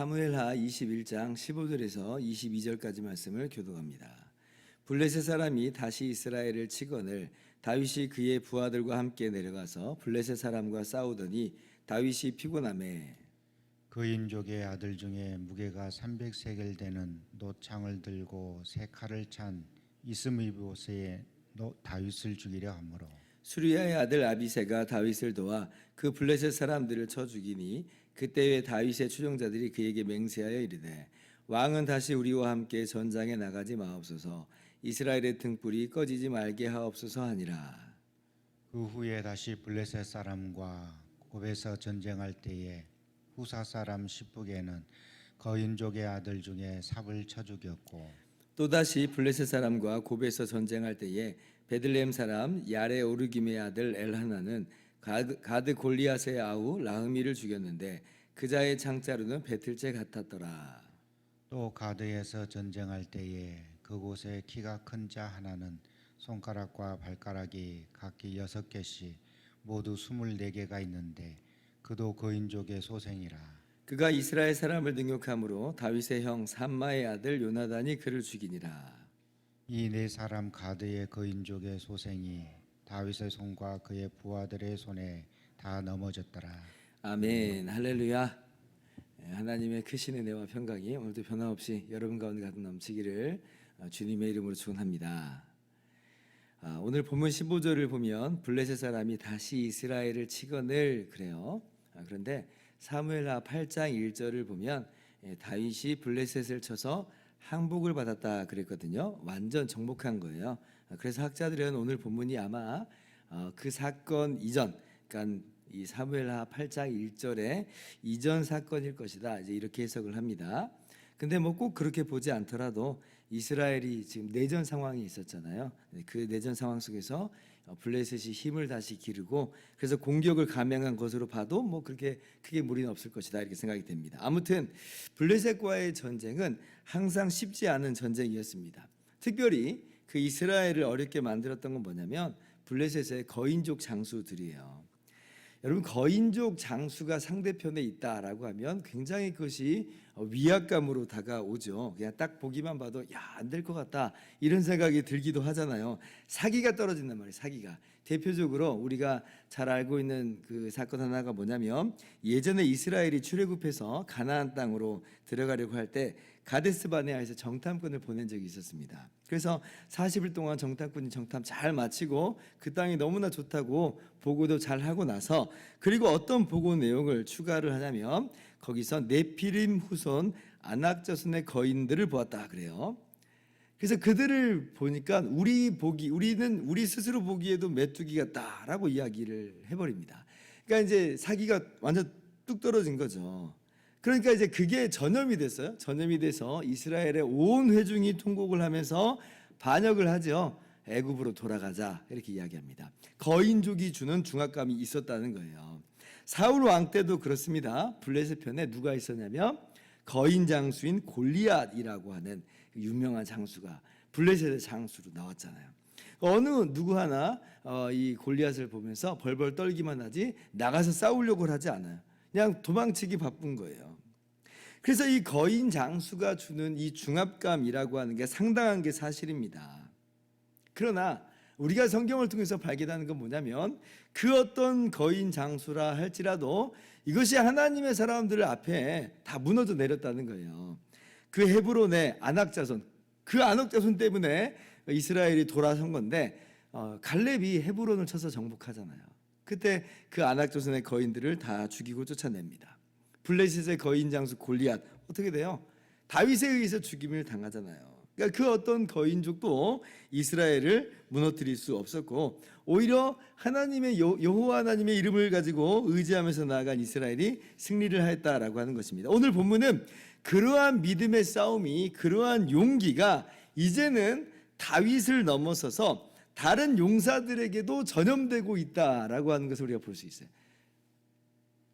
사무엘하 21장 15절에서 22절까지 말씀을 교독합니다. 블레셋 사람이 다시 이스라엘을 치거늘 다윗이 그의 부하들과 함께 내려가서 블레셋 사람과 싸우더니 다윗이 피곤함에 그 인족의 아들 중에 무게가 300세겔 되는 노창을 들고 세 칼을 찬 이스미보스의 노- 다윗을 죽이려 하므로. 수리아의 아들 아비세가 다윗을 도와 그 블레셋 사람들을 쳐 죽이니 그때에 다윗의 추종자들이 그에게 맹세하여 이르되 왕은 다시 우리와 함께 전장에 나가지 마옵소서 이스라엘의 등불이 꺼지지 말게 하옵소서 하니라 그 후에 다시 블레셋 사람과 곱에서 전쟁할 때에 후사 사람 시북에는 거인족의 아들 중에 삽을 쳐 죽였고 또다시 블레셋 사람과 곱에서 전쟁할 때에 베들레헴 사람 야레 오르김의 아들 엘하나는 가드, 가드 골리앗의 아우 라흐미를 죽였는데 그자의 창자루는 배틀째 같았더라. 또 가드에서 전쟁할 때에 그곳에 키가 큰 자 하나는 손가락과 발가락이 각기 여섯 개씩 모두 스물네 개가 있는데 그도 거인족의 소생이라 그가 이스라엘 사람을 능욕함으로 다윗의 형 삼마의 아들 요나단이 그를 죽이니라. 이 네 사람 가드의 거인족의 소생이 다윗의 손과 그의 부하들의 손에 다 넘어졌더라 아멘 할렐루야. 예, 하나님의 크신 은혜와 평강이 오늘도 변함없이 여러분 가운데 가득 넘치기를 어, 주님의 이름으로 축원합니다. 아, 오늘 본문 15절을 보면 블레셋 사람이 다시 이스라엘을 치거늘 그래요. 아, 그런데 사무엘하 8장 1절을 보면 예, 다윗이 블레셋을 쳐서 항복을 받았다 그랬거든요. 완전 정복한 거예요. 아, 그래서 학자들은 오늘 본문이 아마 어, 그 사건 이전, 그러니까 이 사무엘하 8장 1절에 이전 사건일 것이다. 이제 이렇게 해석을 합니다. 근데 뭐 꼭 그렇게 보지 않더라도 이스라엘이 지금 내전 상황이 있었잖아요. 네, 그 내전 상황 속에서 어, 블레셋이 힘을 다시 기르고 그래서 공격을 감행한 것으로 봐도 뭐 그렇게 크게 무리는 없을 것이다 이렇게 생각이 됩니다. 아무튼 블레셋과의 전쟁은 항상 쉽지 않은 전쟁이었습니다. 특별히 그 이스라엘을 어렵게 만들었던 건 뭐냐면 블레셋의 거인족 장수들이에요. 여러분 거인족 장수가 상대편에 있다라고 하면 굉장히 그것이 어, 위압감으로 다가오죠. 그냥 딱 보기만 봐도 야 안 될 것 같다 이런 생각이 들기도 하잖아요. 사기가 떨어진단 말이에요. 사기가 대표적으로 우리가 잘 알고 있는 그 사건 하나가 뭐냐면 예전에 이스라엘이 출애굽해서 가나안 땅으로 들어가려고 할 때 가데스 바네아에서 정탐꾼을 보낸 적이 있었습니다. 그래서 40일 동안 정탐꾼이 정탐 잘 마치고 그 땅이 너무나 좋다고 보고도 잘 하고 나서 그리고 어떤 보고 내용을 추가를 하냐면 거기서 네피림 후손 아낙자손의 거인들을 보았다 그래요. 그래서 그들을 보니까 우리 보기 우리는 우리 스스로 보기에도 메뚜기 같다라고 이야기를 해버립니다. 그러니까 이제 사기가 완전 뚝 떨어진 거죠. 그러니까 이제 그게 전염이 됐어요. 전염이 돼서 이스라엘의 온 회중이 통곡을 하면서 반역을 하죠. 애굽으로 돌아가자 이렇게 이야기합니다. 거인족이 주는 중압감이 있었다는 거예요. 사울 왕 때도 그렇습니다. 블레셋 편에 누가 있었냐면 거인 장수인 골리앗이라고 하는 유명한 장수가 블레셋의 장수로 나왔잖아요. 어느 누구 하나 어, 이 골리앗을 보면서 벌벌 떨기만 하지 나가서 싸우려고 하지 않아요. 그냥 도망치기 바쁜 거예요. 그래서 이 거인 장수가 주는 이 중압감이라고 하는 게 상당한 게 사실입니다. 그러나 우리가 성경을 통해서 발견하는 건 뭐냐면 그 어떤 거인 장수라 할지라도 이것이 하나님의 사람들 앞에 다 무너져 내렸다는 거예요. 그 헤브론의 안악자손 그 안악자손 때문에 이스라엘이 돌아선 건데 어, 갈렙이 헤브론을 쳐서 정복하잖아요. 그때 그 안악자손의 거인들을 다 죽이고 쫓아냅니다. 블레셋의 거인 장수 골리앗 어떻게 돼요? 다윗에 의해서 죽임을 당하잖아요. 그러니까 그 어떤 거인족도 이스라엘을 무너뜨릴 수 없었고 오히려 하나님의 여- 여호와 하나님의 이름을 가지고 의지하면서 나아간 이스라엘이 승리를 하였다라고 하는 것입니다. 오늘 본문은 그러한 믿음의 싸움이 그러한 용기가 이제는 다윗을 넘어서서 다른 용사들에게도 전염되고 있다라고 하는 것을 우리가 볼 수 있어요.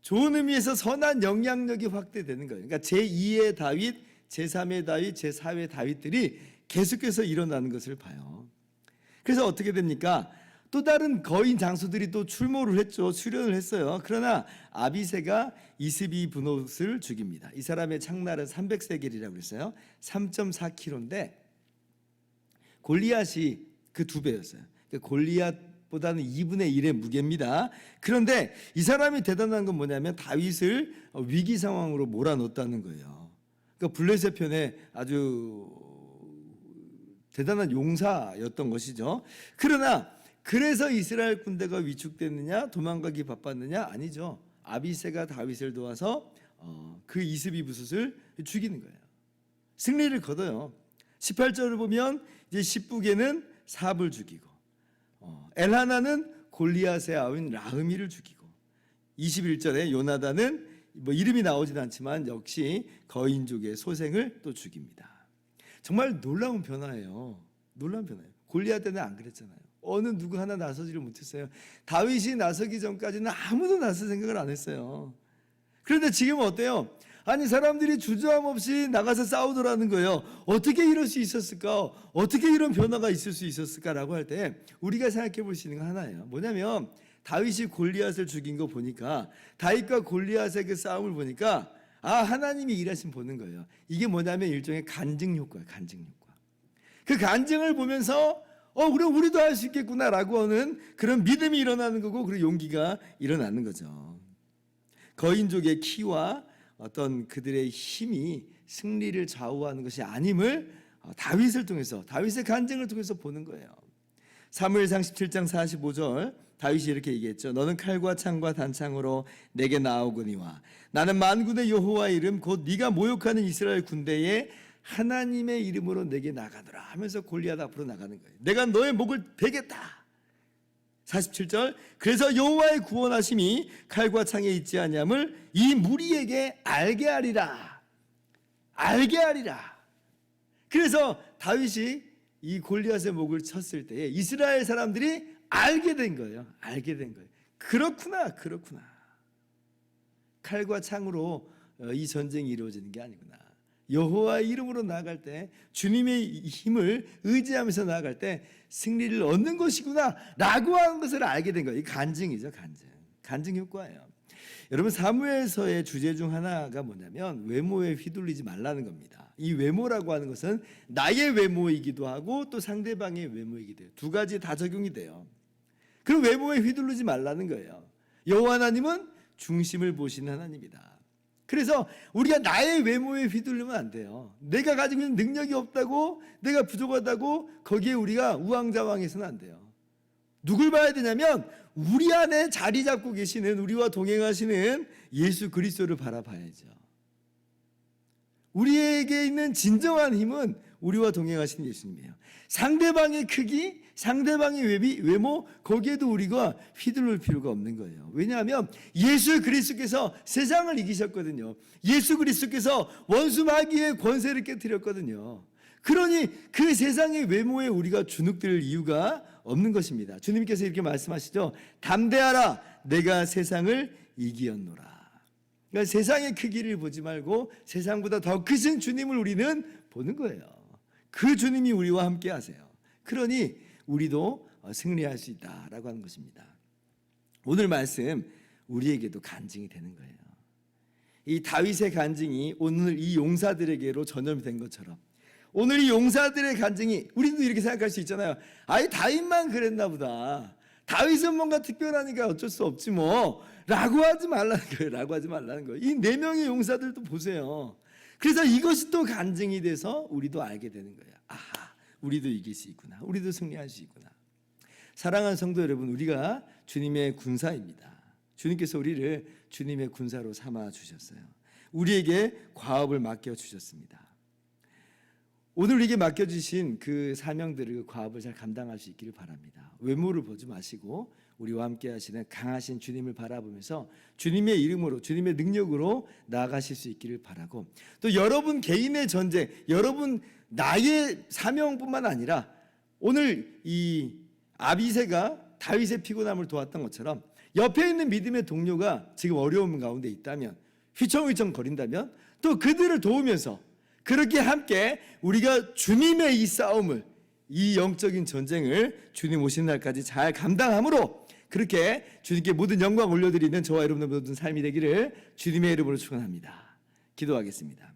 좋은 의미에서 선한 영향력이 확대되는 거예요. 그러니까 제2의 다윗, 제3의 다윗, 제4의 다윗들이 계속해서 일어나는 것을 봐요. 그래서 어떻게 됩니까? 또 다른 거인 장수들이 또 출몰을 했죠. 출연을 했어요. 그러나 아비세가 이스비 분옷을 죽입니다. 이 사람의 창날은 300세겔이라고 그랬어요. 3.4kg인데 골리앗이 그 두 배였어요. 그러니까 골리앗보다는 2분의 1의 무게입니다. 그런데 이 사람이 대단한 건 뭐냐면 다윗을 위기 상황으로 몰아넣었다는 거예요. 그러니까 블레셋 편에 아주 대단한 용사였던 것이죠. 그러나 그래서 이스라엘 군대가 위축됐느냐 도망가기 바빴느냐 아니죠. 아비세가 다윗을 도와서 어, 그 이스비 부숫을 죽이는 거예요. 승리를 거둬요. 18절을 보면 이제 십부게는 삽을 죽이고 어, 엘하나는 골리앗의 아우인 라흐미를 죽이고 21절에 요나단은 뭐 이름이 나오진 않지만 역시 거인족의 소생을 또 죽입니다. 정말 놀라운 변화예요. 놀라운 변화예요. 골리앗 때는 안 그랬잖아요. 어느 누구 하나 나서지를 못했어요. 다윗이 나서기 전까지는 아무도 나설 생각을 안 했어요. 그런데 지금은 어때요? 아니 사람들이 주저함 없이 나가서 싸우더라는 거예요. 어떻게 이럴 수 있었을까? 어떻게 이런 변화가 있을 수 있었을까라고 할 때 우리가 생각해 볼 수 있는 거 하나예요. 뭐냐면 다윗이 골리앗을 죽인 거 보니까 다윗과 골리앗의 그 싸움을 보니까 아 하나님이 일하신 보는 거예요. 이게 뭐냐면 일종의 간증 효과예요. 간증 효과. 그 간증을 보면서 어 그래 우리도 할 수 있겠구나라고 하는 그런 믿음이 일어나는 거고 그리고 용기가 일어나는 거죠. 거인족의 키와 어떤 그들의 힘이 승리를 좌우하는 것이 아님을 어, 다윗을 통해서 다윗의 간증을 통해서 보는 거예요. 사무엘상 17장 45절 다윗이 이렇게 얘기했죠. 너는 칼과 창과 단창으로 내게 나오거니와 나는 만군의 여호와의 이름 곧 네가 모욕하는 이스라엘 군대에 하나님의 이름으로 내게 나가더라 하면서 골리앗 앞으로 나가는 거예요. 내가 너의 목을 베겠다. 47절 그래서 여호와의 구원하심이 칼과 창에 있지 아니함을 이 무리에게 알게 하리라. 알게 하리라. 그래서 다윗이 이 골리앗의 목을 쳤을 때에 이스라엘 사람들이 알게 된 거예요. 알게 된 거예요. 그렇구나. 그렇구나. 칼과 창으로 어, 이 전쟁이 이루어지는 게 아니구나. 여호와의 이름으로 나아갈 때 주님의 힘을 의지하면서 나아갈 때 승리를 얻는 것이구나라고 하는 것을 알게 된 거예요. 이 간증이죠, 간증. 간증 효과예요. 여러분 사무엘서의 주제 중 하나가 뭐냐면 외모에 휘둘리지 말라는 겁니다. 이 외모라고 하는 것은 나의 외모이기도 하고 또 상대방의 외모이기도 해요. 두 가지 다 적용이 돼요. 그럼 외모에 휘둘리지 말라는 거예요. 여호와 하나님은 중심을 보시는 하나님이다. 그래서 우리가 나의 외모에 휘둘리면 안 돼요. 내가 가지고 있는 능력이 없다고, 내가 부족하다고 거기에 우리가 우왕좌왕해서는 안 돼요. 누굴 봐야 되냐면 우리 안에 자리 잡고 계시는 우리와 동행하시는 예수 그리스도를 바라봐야죠. 우리에게 있는 진정한 힘은 우리와 동행하시는 예수님이에요. 상대방의 크기, 상대방의 외비, 외모 거기에도 우리가 휘둘릴 필요가 없는 거예요. 왜냐하면 예수 그리스도께서 세상을 이기셨거든요. 예수 그리스도께서 원수 마귀의 권세를 깨뜨렸거든요. 그러니 그 세상의 외모에 우리가 주눅들 이유가 없는 것입니다. 주님께서 이렇게 말씀하시죠. 담대하라, 내가 세상을 이기었노라. 그러니까 세상의 크기를 보지 말고 세상보다 더 크신 주님을 우리는 보는 거예요. 그 주님이 우리와 함께 하세요. 그러니 우리도 어, 승리할 수 있다라고 하는 것입니다. 오늘 말씀 우리에게도 간증이 되는 거예요. 이 다윗의 간증이 오늘 이 용사들에게로 전염이 된 것처럼 오늘 이 용사들의 간증이 우리도 이렇게 생각할 수 있잖아요. 아이 다윗만 그랬나 보다. 다윗은 뭔가 특별하니까 어쩔 수 없지 뭐. 라고 하지 말라는 거예요. 라고 하지 말라는 거예요. 이 네 명의 용사들도 보세요. 그래서 이것이 또 간증이 돼서 우리도 알게 되는 거예요. 아하, 우리도 이길 수 있구나. 우리도 승리할 수 있구나. 사랑하는 성도 여러분, 우리가 주님의 군사입니다. 주님께서 우리를 주님의 군사로 삼아 주셨어요. 우리에게 과업을 맡겨 주셨습니다. 오늘 우리에게 맡겨주신 그 사명들을 그 과업을 잘 감당할 수 있기를 바랍니다. 외모를 보지 마시고 우리와 함께 하시는 강하신 주님을 바라보면서 주님의 이름으로 주님의 능력으로 나아가실 수 있기를 바라고 또 여러분 개인의 전쟁 여러분 나의 사명뿐만 아니라 오늘 이 아비세가 다윗의 피곤함을 도왔던 것처럼 옆에 있는 믿음의 동료가 지금 어려움 가운데 있다면 휘청휘청 거린다면 또 그들을 도우면서 그렇게 함께 우리가 주님의 이 싸움을 이 영적인 전쟁을 주님 오시는 날까지 잘 감당함으로 그렇게 주님께 모든 영광 올려드리는 저와 여러분의 모든 삶이 되기를 주님의 이름으로 축원합니다. 기도하겠습니다.